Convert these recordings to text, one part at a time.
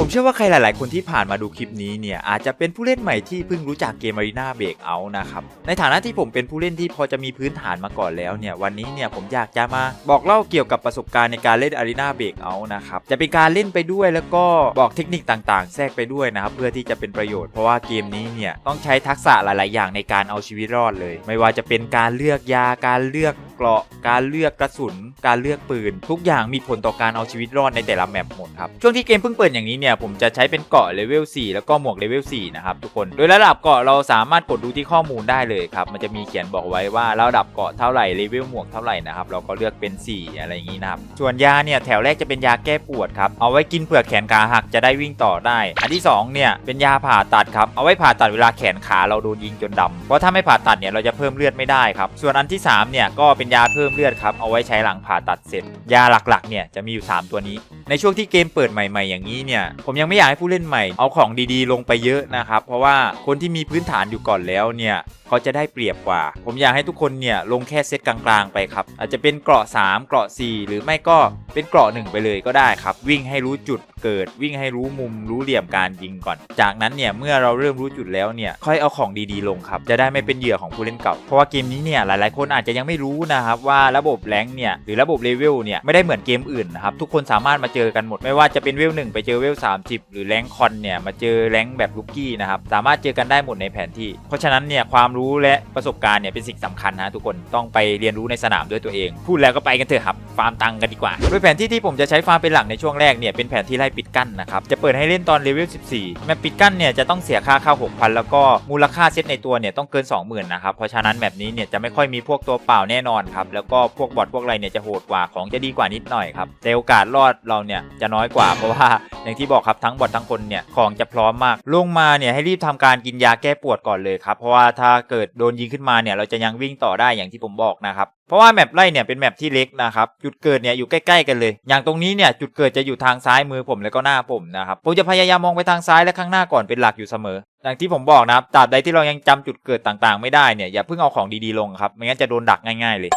ผมเชื่อว่าใครหลาย ๆ คนที่ผ่านมาดูคลิปนี้เนี่ยอาจจะเป็นผู้เล่นใหม่ที่เพิ่งรู้จักเกม Arena Breakout นะครับ ในฐานะที่ผมเป็นผู้เล่นที่พอจะมีพื้นฐานมาก่อนแล้วเนี่ยวันนี้เนี่ยผมอยากจะมาบอกเล่าเกี่ยวกับประสบการณ์ในการเล่น Arena Breakout นะครับจะเป็นการเล่นไปด้วยแล้วก็บอกเทคนิคต่าง ๆ แทรกไปด้วยนะครับเพื่อที่จะเป็นประโยชน์เพราะว่าเกมนี้เนี่ยต้องใช้ทักษะหลาย ๆ อย่างในการเอาชีวิตรอดเลย ไม่ว่าจะเป็นการเลือกยาการเลือก เกราะ การเลือกกระสุน การเลือกปืน ทุกอย่างมีผลต่อการเอาชีวิตรอดในแต่ละแมปหมดครับช่วงที่เกมเพิ่งเปิดอย่างนี้เนี่ยผมจะใช้เป็นเกราะเลเวล4แล้วก็หมวกเลเวล4นะครับทุกคนโดยระดับเกราะเราสามารถกดดูที่ข้อมูลได้เลยครับมันจะมีเขียนบอกไว้ว่าระดับเกราะเท่าไหร่เลเวลหมวกเท่าไหร่นะครับเราก็เลือกเป็น 4 อะไรอย่างนี้นะครับส่วนยาเนี่ยแถวแรกจะเป็นยาแก้ปวดครับเอาไว้กินเผื่อแขนขาหักจะได้วิ่งต่อได้ อันที่สองเนี่ยเป็นยาผ่าตัดครับเอาไว้ผ่าตัดเวลาแขนขาเราโดนยิงจนดำเพราะถ้าไม่ผ่าตัดเนี่ยเราจะเพิ่มเลือดไม่ได้ครับส่วนอันที่สามเนี่ยก็เป็นยาเพิ่มเลือดครับเอาไว้ใช้หลังผ่าตัดเสร็จ ยาหลักๆเนี่ยจะมีอยู่ 3 ตัวนี้ ในช่วงที่เกมเปิดใหม่ ๆ อย่างนี้เนี่ย ผมยังไม่อยากให้ผู้เล่นใหม่เอาของดีๆ ลงไปเยอะนะครับ เพราะว่าคนที่มีพื้นฐานอยู่ก่อนแล้วเนี่ยเขาจะได้เปรียบกว่า ผมอยากให้ทุกคนเนี่ยลงแค่เซตกลางๆไปครับ อาจจะเป็นเกราะ 3 เกราะ 4 หรือไม่ก็เป็นเกราะ 1 ไปเลยก็ได้ครับ วิ่งให้รู้จุดเกิด วิ่งให้รู้มุมรู้เหลี่ยมการยิงก่อน จากนั้นเนี่ยเมื่อเราเริ่มรู้จุดแล้วเนี่ยค่อยเอาของดีๆลงครับ จะได้ไม่เป็นเหยื่อของผู้เล่นเก่า เพราะว่าเกมนี้เนี่ยหลายๆ คนอาจจะยังไม่รู้นะครับว่าระบบแรงเนี่ยหรือระบบเลเวลเนี่ยไม่ได้เหมือนเกมอื่นนะครับทุกคนสามารถมาเจอกันหมด ไม่ว่าจะเป็นเวล1ไปเจอเวล30หรือแรงคอนเนี่ยมาเจอแรงแบบลูกกี้นะครับสามารถเจอกันได้หมดในแผนที่ เพราะฉะนั้นเนี่ยความรู้และประสบการณ์เนี่ยเป็นสิ่งสำคัญนะทุกคนต้องไปเรียนรู้ในสนามด้วยตัวเอง พูดแล้วก็ไปกันเถอะครับฟาร์มตังกันดีกว่าโดยแผนที่ที่ผมจะใช้ฟาร์มเป็นหลักในช่วงแรกเนี่ยเป็นแผนที่ไล่ปิดกั้นนะครับจะเปิดให้เล่นตอนเลเวล14แมปปิดกั้นเนี่ยจะต้องเสียค่าเข้า6,000 แล้วก็มูลค่าเซตในตัวเนี่ยต้องเกิน 20,000นะครับเพราะฉะนั้นแบบนี้เนี่ยจะไม่ค่อยมีพวกตัวเปล่าแน่นอนครับแล้วก็พวกบอทพวกอะไรเนี่ยจะโหดกว่าของจะดีกว่านิดหน่อยครับแต่โอกาสรอดเราเนี่ยจะน้อยกว่าเพราะว่าอย่างที่บอกครับทั้งบอททั้งคนเนี่ยของจะพร้อมมาก ลงมาเนี่ยให้รีบทำการกินยาแก้ปวดก่อนเลยครับเพราะว่าถ้าเกิดโดนยิงขึ้นมาเนี่ยเราจะยังวิ่งต่อได้อย่างที่ผมบอกนะครับเพราะว่าแมปไล่เนี่ยเป็นแมปที่เล็กนะครับจุดเกิดเนี่ยอยู่ใกล้ๆกันเลย อย่างตรงนี้เนี่ยจุดเกิดจะอยู่ทางซ้ายมือผมแล้วก็หน้าผมนะครับผมจะพยายามมองไปทางซ้ายและข้างหน้าก่อนเป็นหลักอยู่เสมออย่างที่ผมบอกนะครับตราบใดที่เรายังจำจุดเกิดต่างๆ ไม่ได้เนี่ยอย่าเพิ่งเอาของดีๆลงครับไม่งั้นจะโดนดักง่าย ๆเลย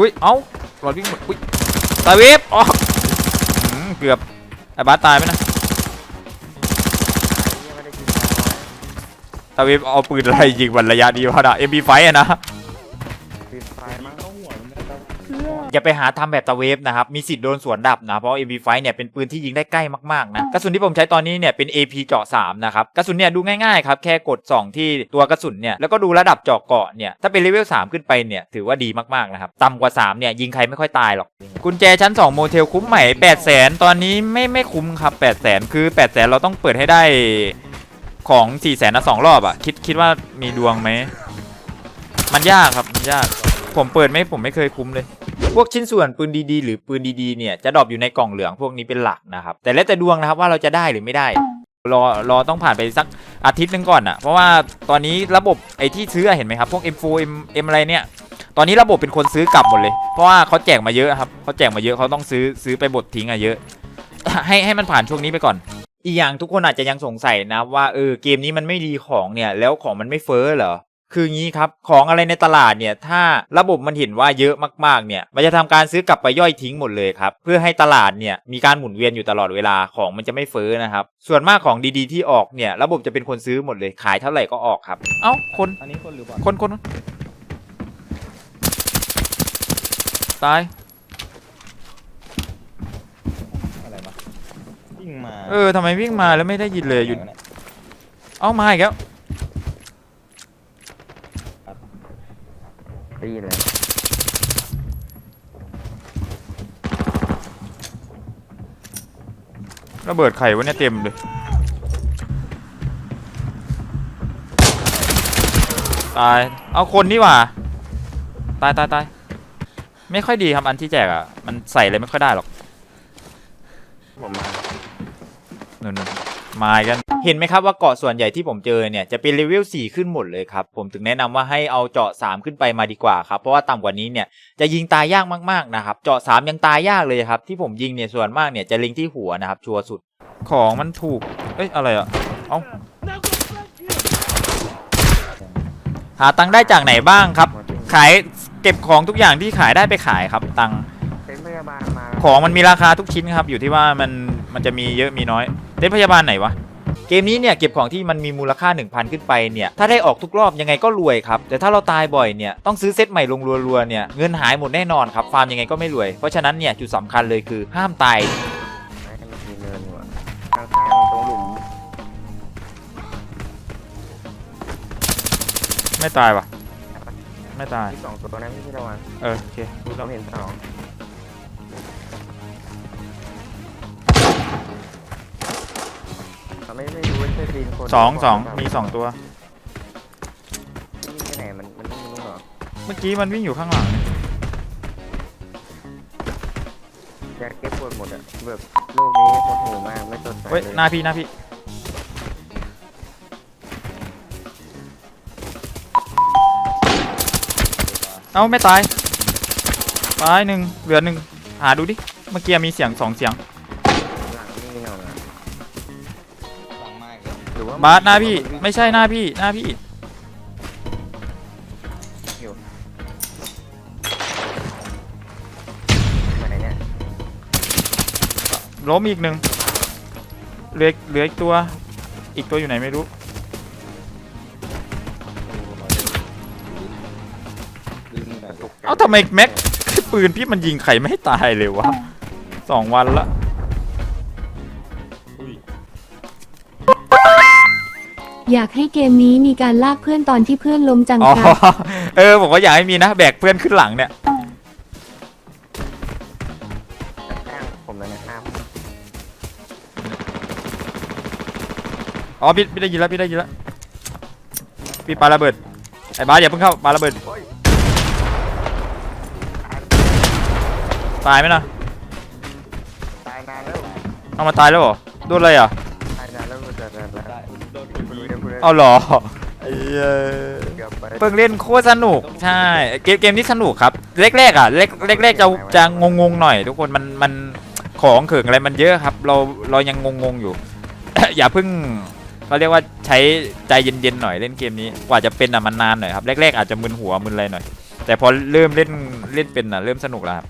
อุ้ย เอ้าหลอดวิ่งหมดอุ้ยตายเวฟอ๋อเกือบ ไอ้บาสตายไหมนะตายเวฟเอาปืนอะไรยิงวันระยะดีวะนะ MP5 อะนะ อย่าไปหาทำแบบตะเวฟนะครับ มีสิทธิ์โดนสวนดับนะ เพราะ MP5 เนี่ยเป็นปืนที่ยิงได้ใกล้มากๆนะกระสุนที่ผมใช้ตอนนี้เนี่ยเป็น AP เจาะ3นะครับกระสุนเนี่ยดูง่ายๆครับแค่กด 2 ที่ตัวกระสุนเนี่ยแล้วก็ดูระดับเจาะเกาะเนี่ยถ้าเป็นเลเวล3ขึ้นไปเนี่ยถือว่าดีมากๆนะครับต่ำกว่า3เนี่ยยิงใครไม่ค่อยตายหรอกกุญแจชั้น2โมเทลคุ้มไหม8 0 0 0 0ตอนนี้ไม่ไม่คุ้มครับ8 0 0 0 0คือ8 0 0 0 0เราต้องเปิดให้ได้ของ4 0 0 0 0นะสองรอบอะคิดคิดว่ามีดวงไหมมันยากครับมันยาก ผมเปิดไม่ผมไม่เคยคุ้มเลย พวกชิ้นส่วนปืนดีๆ หรือปืนดีๆเนี่ยจะดรอปอยู่ในกล่องเหลืองพวกนี้เป็นหลักนะครับ แต่แล้วแต่ดวงนะครับว่าเราจะได้หรือไม่ได้ รอรอต้องผ่านไปสักอาทิตย์หนึงก่อนอะเพราะว่าตอนนี้ระบบไอ้ที่ซื้อเห็นไหมครับ พวก M4 M M อะไรเนี่ยตอนนี้ระบบเป็นคนซื้อกลับหมดเลย เพราะว่าเขาแจกมาเยอะครับเขาแจกมาเยอะเขาต้องซื้อซื้อไปบดทิ้งอะเยอะ ให้ให้มันผ่านช่วงนี้ไปก่อน อีกอย่างทุกคนอาจจะยังสงสัยนะว่าเออเกมนี้มันไม่รีของเนี่ย แล้วของมันไม่เฟ้อเหรอ คืองี้ครับ ของอะไรในตลาดเนี่ยถ้าระบบมันเห็นว่าเยอะมากๆเนี่ยมันจะทำการซื้อกลับไปย่อยทิ้งหมดเลยครับเพื่อให้ตลาดเนี่ยมีการหมุนเวียนอยู่ตลอดเวลาของมันจะไม่เฟ้อนะครับส่วนมากของดีๆที่ออกเนี่ยระบบจะเป็นคนซื้อหมดเลยขายเท่าไหร่ก็ออกครับ เอ้าคนอันนี้คนหรือเปล่าคนคนตายอะไรวะวิ่งมาเออทำไมวิ่งมาแล้วไม่ได้ยินเลยหยุดไหนวะนี่เอ้ามาอีกแล้ว ได้ยินเลยระเบิดไข่วะเนี่ยเต็มเลย ตาย เอาคนนี่หว่า ตายตายตายไม่ค่อยดีครับอันที่แจกอะ มันใส่เลยไม่ค่อยได้หรอกผมมา นู่นๆมาอีกกัน เห็นไหมครับว่าเกาะส่วนใหญ่ที่ผมเจอเนี่ยจะเป็นเลเวล4ขึ้นหมดเลยครับ ผมถึงแนะนำว่าให้เอาเจาะ 3 ขึ้นไปมาดีกว่าครับ เพราะว่าต่ำกว่านี้เนี่ยจะยิงตายยากมากๆนะครับ เจาะ 3 ยังตายยากเลยครับ ที่ผมยิงเนี่ยส่วนมากเนี่ยจะเล็งที่หัวนะครับ ชัวร์สุดของมันถูก เอ้ยอะไรอะเอาหาตังค์ได้จากไหนบ้างครับ ขายเก็บของทุกอย่างที่ขายได้ไปขายครับ ตังค์ของมันมีราคาทุกชิ้นครับ อยู่ที่ว่ามันมันจะมีเยอะมีน้อยเล่นพยาบาลไหนวะ เกมนี้เนี่ยเก็บของที่มันมีมูลค่า 1,000 ขึ้นไปเนี่ยถ้าได้ออกทุกรอบยังไงก็รวยครับแต่ถ้าเราตายบ่อยเนี่ยต้องซื้อเซตใหม่ลงรัวๆเนี่ยเงินหายหมดแน่นอนครับฟาร์มยังไงก็ไม่รวยเพราะฉะนั้นเนี่ยจุดสำคัญเลยคือห้ามตายไม่ให้มันมีเนินอยู่อะข้างๆตรงหลุมไม่ตายวะไม่ตาย ที่สองตัวนั้นพี่ระวังเออโอเครู้ผแล้วมเห็นสอง เขาไม่ไม่รู้ว่าใช่ตีนคนสองสองหรืมีเปล่าสองตัววิ่งไปไหนมันมันไม่รู้เหรอเมื่อกี้มันวิ่งอยู่ข้างหลังเนี่ยอยากเก็บปวดหมดอะแบบโลกนี้โคตรโหดมากไม่สดใสเฮ้ยเลยหน้าพี่หน้าพี่เอ้าไม่ตายตายหนึ่งเหลือหนึ่งหาดูดิเมื่อกี้มีเสียงสองเสียง บาสหน้าพี่ไม่ใช่หน้าพี่หน้าพี่ไหนเนี่ยล้มอีกหนึ่งเหลือเหลืออีกตัว อีกตัวอยู่ไหนไม่รู้เอ้าทำไมแม็กปืนพี่มันยิงใครไม่ให้ตายเลยวะสองวันละ อยากให้เกมนี้มีการลากเพื่อนตอนที่เพื่อนล้มจังอ๋อครับเออผมก็อยากให้มีนะแบกเพื่อนขึ้นหลังเนี่ย ข้างผมเลยนะครับอ๋อพี่พี่ได้ยินแล้วพี่ได้ยินแล้วพี่ปาระเบิดไอ้บาสอย่าเพิ่งเข้าปาระเบิดตายไหมนะตายนานแล้วเอามาตายแล้วเหรอโดนอะไรอะ เอาเหรอไอ้เหี้ยเกือบไป เพิ่งเล่นโคตรสนุกใช่เกมเกมนี้สนุกครับแรกๆอะแรกแรกๆจะจะงงๆหน่อย ทุกคนมันมันของเขิงอะไรมันเยอะครับ เราเรายังงงๆอยู่ อย่าเพิ่งเขาเรียกว่าใช้ใจเย็นๆหน่อยเล่นเกมนี้กว่าจะเป็นอะมันนานหน่อยครับแรกๆอาจจะมึนหัวมึนอะไรหน่อย แต่พอเริ่มเล่นเล่นเป็นอะเริ่มสนุกแล้วครับ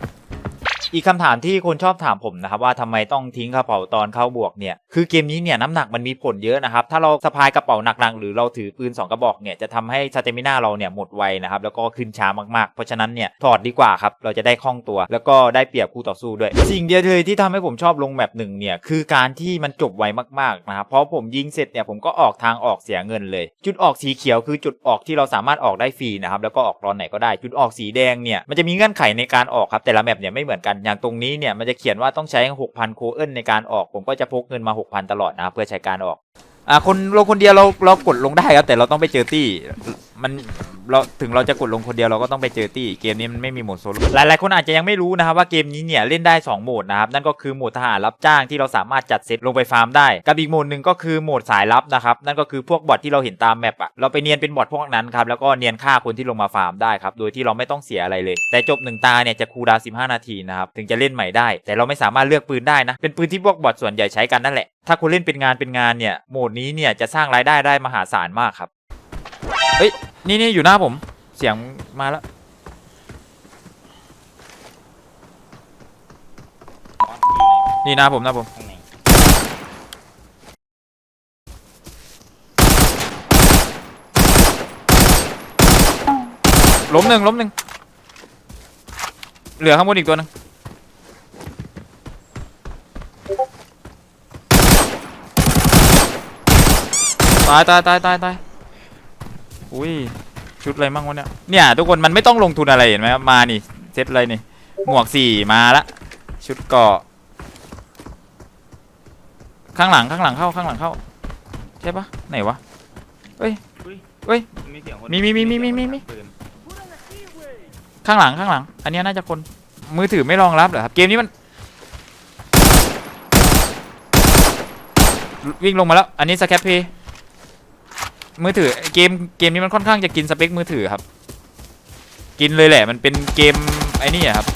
อีกคำถามที่คนชอบถามผมนะครับว่าทำไมต้องทิ้งกระเป๋าตอนเข้าบวกเนี่ยคือเกมนี้เนี่ยน้ำหนักมันมีผลเยอะนะครับถ้าเราสะพายกระเป๋าหนักๆหรือเราถือปืน 2 กระบอกเนี่ยจะทำให้สเตมินาเราเนี่ยหมดไวนะครับแล้วก็ขึ้นช้ามากๆ เพราะฉะนั้นเนี่ยถอดดีกว่าครับเราจะได้คล่องตัว แล้วก็ได้เปรียบคู่ต่อสู้ด้วย สิ่งเดียวเลยที่ทำให้ผมชอบลงแมปหนึ่งเนี่ยคือการที่มันจบไวมากๆนะครับเพราะผมยิงเสร็จเนี่ยผมก็ออกทางออกเสียเงินเลย จุดออกสีเขียวคือจุดออกที่เราสามารถออกได้ฟรีนะครับแล้วก็ออกตอนไหนก็ได้ จุดออกสีแดงเนี่ยมันจะมีเงื่อนไขในการออกครับแต่ละแมปเนี่ยไม่เหมือนกันอย่างตรงนี้เนี่ยมันจะเขียนว่าต้องใช้ 6,000 โคเอิลในการออก ผมก็จะพกเงินมา 6,000 ตลอดนะเพื่อใช้การออกอ่าคนลงคนเดียวเราเรากดลงได้ครับแต่เราต้องไปเจอตี้ มันเราถึงเราจะกดลงคนเดียวเราก็ต้องไปเจอตี้เกมนี้มันไม่มีโหมดโซโล่หลายๆคนอาจจะยังไม่รู้นะครับว่าเกมนี้เนี่ยเล่นได้ 2โหมดนะครับนั่นก็คือโหมดทหารรับจ้างที่เราสามารถจัดเซตลงไปฟาร์มได้กับอีกโหมดหนึ่งก็คือโหมดสายลับนะครับนั่นก็คือพวกบอทที่เราเห็นตามแมปอะเราไปเนียนเป็นบอทพวกนั้นครับแล้วก็เนียนฆ่าคนที่ลงมาฟาร์มได้ครับโดยที่เราไม่ต้องเสียอะไรเลย แต่จบหนึ่งตาเนี่ยจะคูลดาวน์15 นาทีนะครับถึงจะเล่นใหม่ได้ แต่เราไม่สามารถเลือกปืนได้นะเป็นปืนที่พวกบอทส่วนใหญ่ใช้กันนั่นแหละถ้าคุณเล่นเป็นงานเป็นงานเนี่ยโหมดนี้เนี่ยจะสร้างรายได้ได้มหาศาลมากครับ เฮ้ย นี่นี่อยู่หน้าผม เสียงมาแล้ว นี่หน้าผมหน้าผม ข้างในล้มหนึ่งล้มหนึ่งเหลือข้างบนอีกตัวหนึงตายตายตายตายตาย อุ้ยชุดอะไรมั่งวะเนี่ยเนี่ยทุกคนมันไม่ต้องลงทุนอะไรเห็นไหมครับมานี่เซตอะไรนี่หมวกสี่มาละชุดเกราะข้างหลังข้างหลังเข้าข้างหลังเข้า ใช่ปะไหนวะเฮ้ยมีเสียงคนมีมีมีมีมีมีมีปืนข้างหลังข้างหลัง อันเนี้ยน่าจะคนมือถือไม่รองรับเหรอครับเกมนี้มัน วิ่งลงมาแล้ว อันนี้สแคปเพย์ มือถือเกมเกมนี้มันค่อนข้างจะกินสเปคมือถือครับ กินเลยแหละมันเป็นเกมไอ้นี่อะครับ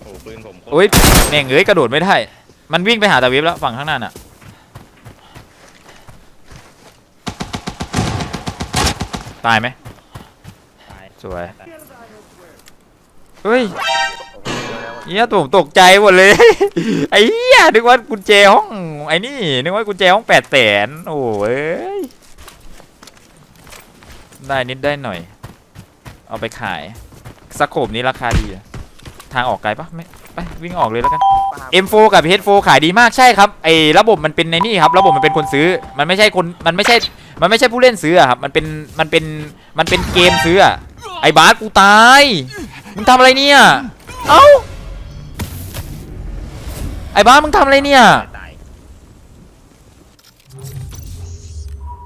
โอ้ปืนผมโคตรโอ้ยแม่งเอ้ยกระโดดไม่ได้ มันวิ่งไปหาตาวิฟแล้วฝั่งข้างหน้าน่ะตายไหมตายสวยตาย เเฮ้ยผมเจอแล้วเฮียผมตกใจหมดเลย ไอ้เหี้ยนึกว่ากุญแจห้องไอ้นี่นึกว่ากุญแจห้องแปดแสนโอ้ยได้นิดได้หน่อย เอาไปขายสโคปนี้ราคาดีทางออกไกลปะไม่ไปวิ่งออกเลยแล้วกัน M4 กับ H4 ขายดีมากใช่ครับไอ้ระบบมันเป็นในนี่ครับ ระบบมันเป็นคนซื้อ มันไม่ใช่คนมันไม่ใช่มันไม่ใช่ผู้เล่นซื้ออะครับมันเป็นมันเป็นมันเป็นเกมซื้ออะไอ้บาสกูตายมึงทำอะไรเนี่ยเอ้า ไอ้บาสมึงทำอะไรเนี่ย ตาย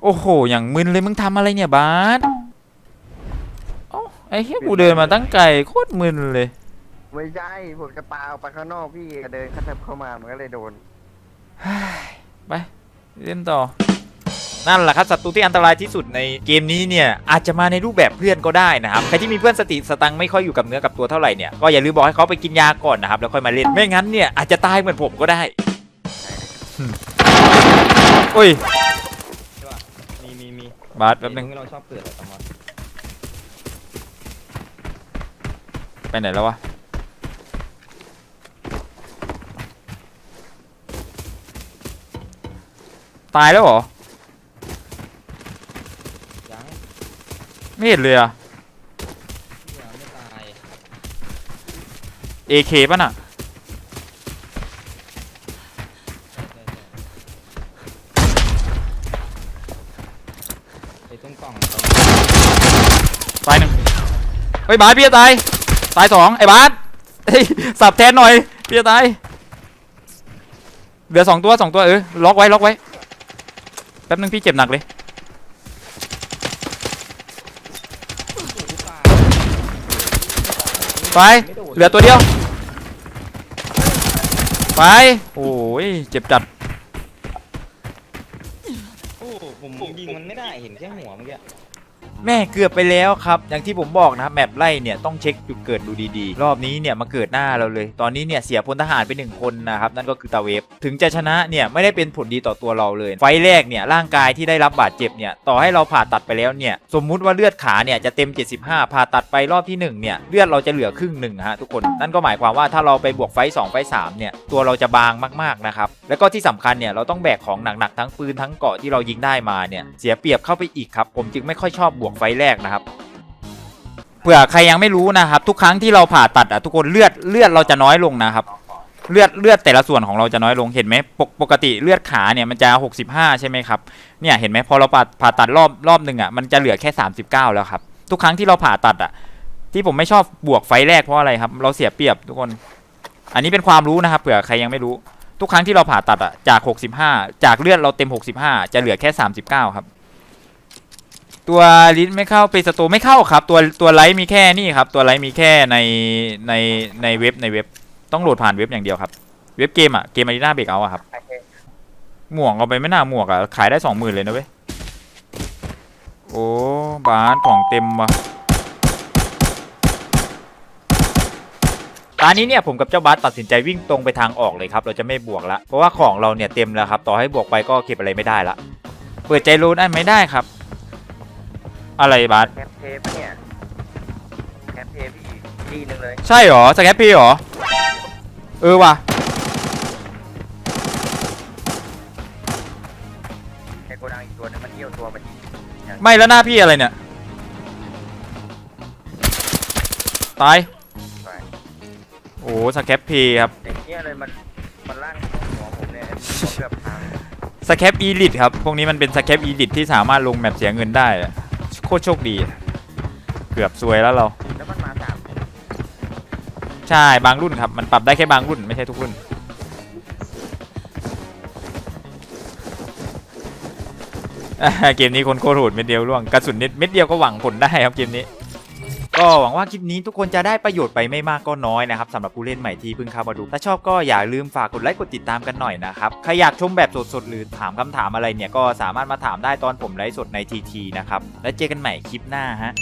โอ้โห อย่างมึนเลยมึงทำอะไรเนี่ยบาสเอ้าไอ้เหี้ยกูเดินมาตั้งไกลโคตรมึนเลย ไม่ใช่ ผมจะปาออกไปข้างนอกพี่เดินเข้าเข้ามามันก็เลยโดน ไป เล่นต่อ นั่นแหละครับศัตรูที่อันตรายที่สุดในเกมนี้เนี่ยอาจจะมาในรูปแบบเพื่อนก็ได้นะครับใครที่มีเพื่อนสติสตังค์ไม่ค่อยอยู่กับเนื้อกับตัวเท่าไหร่เนี่ยก็อย่าลืมบอกให้เขาไปกินยาก่อนนะครับแล้วค่อยมาเล่นไม่งั้นเนี่ยอาจจะตายเหมือนผมก็ได้อืมโอ้ยมีมีมีบาสแป๊บนึงที่เราชอบเกิดอะตอมอนไปไหนแล้ววะตายแล้วเหรอ ยัง ไม่เห็นเลยอะยังไม่ตาย AK ป่ะน่ะ ไอ้ตรงกล่องตายหนึ่งเฮ้ยบาสพี่จะตาย ตายสองไอ้บาสเฮ้ยสับแทนหน่อยพี่จะตาย เหลือสองตัวสองตัวเออล็อกไว้ล็อกไว้ แป๊บนึงพี่เจ็บหนักเลย ไป เหลือตัวเดียว ไป โอ้ย เจ็บจัด โอ้ผมยิงมันไม่ได้เห็นแค่หัวเมื่อกี้ แม่เกือบไปแล้วครับ อย่างที่ผมบอกนะครับแมปไล่เนี่ยต้องเช็คจุดเกิดดูดีๆ รอบนี้เนี่ยมาเกิดหน้าเราเลย ตอนนี้เนี่ยเสียพลทหารไปหนึ่งคนนะครับนั่นก็คือตาเวฟถึงจะชนะเนี่ยไม่ได้เป็นผลดีต่อตัวเราเลย ไฟแรกเนี่ยร่างกายที่ได้รับบาดเจ็บเนี่ยต่อให้เราผ่าตัดไปแล้วเนี่ยสมมุติว่าเลือดขาเนี่ยจะเต็ม 75 ผ่าตัดไปรอบที่หนึ่งเนี่ยเลือดเราจะเหลือครึ่งหนึ่งฮะทุกคนนั่นก็หมายความว่าถ้าเราไปบวกไฟ2ไฟ3เนี่ยตัวเราจะบางมากๆนะครับแล้วก็ที่สำคัญเนี่ยเราต้องแบกของหนักๆทั้งปืนทั้งเกาะที่เรายิงได้มาเนี่ยเสียเปรียบเข้าไปอีกครับผมจึงไม่ค่อยชอบบวกไฟแรกนะครับเผื่อใครยังไม่รู้นะครับ ทุกครั้งที่เราผ่าตัดอะทุกคนเลือดเลือดเราจะน้อยลงนะครับ เลือดเลือดแต่ละส่วนของเราจะน้อยลงเห็นไหมปกปกติเลือดขาเนี่ยมันจะ 65 ใช่ไหมครับเนี่ยเห็นไหมพอเราผ่าผ่าตัดรอบรอบหนึ่งอะมันจะเหลือแค่ 39 แล้วครับทุกครั้งที่เราผ่าตัดอะที่ผมไม่ชอบบวกไฟแรกเพราะอะไรครับ เราเสียเปรียบทุกคน อันนี้เป็นความรู้นะครับเผื่อใครยังไม่รู้ ทุกครั้งที่เราผ่าตัดอะจาก 65 จากเลือดเราเต็ม 65 จะเหลือแค่ 39 ครับ ตัวลิสไม่เข้าเปสโตไม่เข้าครับ ตัวตัวไลท์มีแค่นี่ครับ ตัวไลท์มีแค่ในในในเว็บในเว็บ ต้องโหลดผ่านเว็บอย่างเดียวครับ เว็บเกมอะเกมอารีนาเบรกเอาอะครับหมวกเอาไปไม่น่าหมวกอะขายได้สองหมื่นเลยนะเว้ย โอ้บาสของเต็มว่ะตอนนี้เนี่ยผมกับเจ้าบาสตัดสินใจวิ่งตรงไปทางออกเลยครับ เราจะไม่บวกละเพราะว่าของเราเนี่ยเต็มแล้วครับ ต่อให้บวกไปก็เก็บอะไรไม่ได้ละ เปิดใจโลได้ไม่ได้ครับ อะไรบาสแคปเทปเนี่ยแคปเทปพี่ดีหนึ่งเลยใช่เหรอสแคปปี้เหรอ เออว่ะ ไอ้โกดังอีกตัวนึงมันเที่ยวตัวมันยิงไม่แล้วหน้าพี่อะไรเนี่ย ตาย ไปโอ้สแคปพีครับไอ้เนี่ยเลยมันมันล่างหัวผมเนี่ยผมเกือบพังสแคปอีลิทครับ พวกนี้มันเป็นสแคปอีลิทที่สามารถลงแมปเสียเงินได้อะโคตรโชคดีอะเกือบซวยแล้วเรา แล้วมันมาสามใช่บางรุ่นครับ มันปรับได้แค่บางรุ่นไม่ใช่ทุกรุ่นอ่าเกมนี้คนโคตรโหดเม็ดเดียวร่วงกระสุนนิดเม็ดเดียวก็หวังผลได้ครับเกมนี้ ก็หวังว่าคลิปนี้ทุกคนจะได้ประโยชน์ไปไม่มากก็น้อยนะครับสำหรับผู้เล่นใหม่ที่เพิ่งเข้ามาดู ถ้าชอบก็อย่าลืมฝากกดไลค์กดติดตามกันหน่อยนะครับใครอยากชมแบบสดๆหรือถามคำถามอะไรเนี่ยก็สามารถมาถามได้ตอนผมไลฟ์สดในทีทีนะครับแล้วเจอกันใหม่คลิปหน้าฮะ